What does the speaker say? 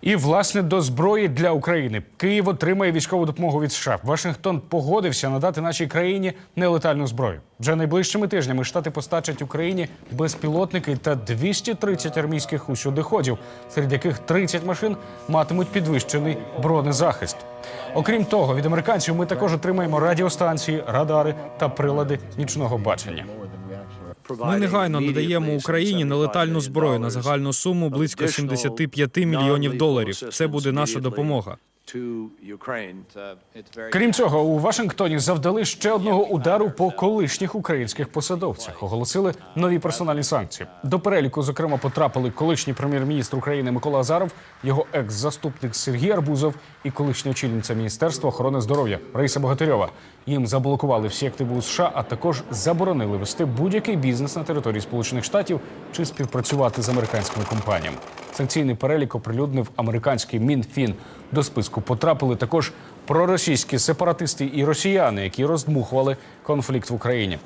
І власне до зброї для України Київ отримає військову допомогу від США. Вашингтон погодився надати нашій країні нелетальну зброю. Вже найближчими тижнями штати постачать Україні безпілотники та 230 армійських усюдиходів, серед яких 30 машин матимуть підвищений бронезахист. Окрім того, від американців ми також отримаємо радіостанції, радари та прилади нічного бачення. Ми негайно надаємо Україні нелетальну зброю на загальну суму близько 75 мільйонів доларів. Це буде наша допомога. Крім цього, у Вашингтоні завдали ще одного удару по колишніх українських посадовцях. Оголосили нові персональні санкції. До переліку, зокрема, потрапили колишній прем'єр-міністр України Микола Азаров, його екс-заступник Сергій Арбузов і колишня очільниця Міністерства охорони здоров'я Раїса Богатирьова. Їм заблокували всі активи у США, а також заборонили вести будь-який бізнес на території Сполучених Штатів чи співпрацювати з американськими компаніями. Санкційний перелік оприлюднив американський Мінфін. До списку потрапили також проросійські сепаратисти і росіяни, які роздмухували конфлікт в Україні.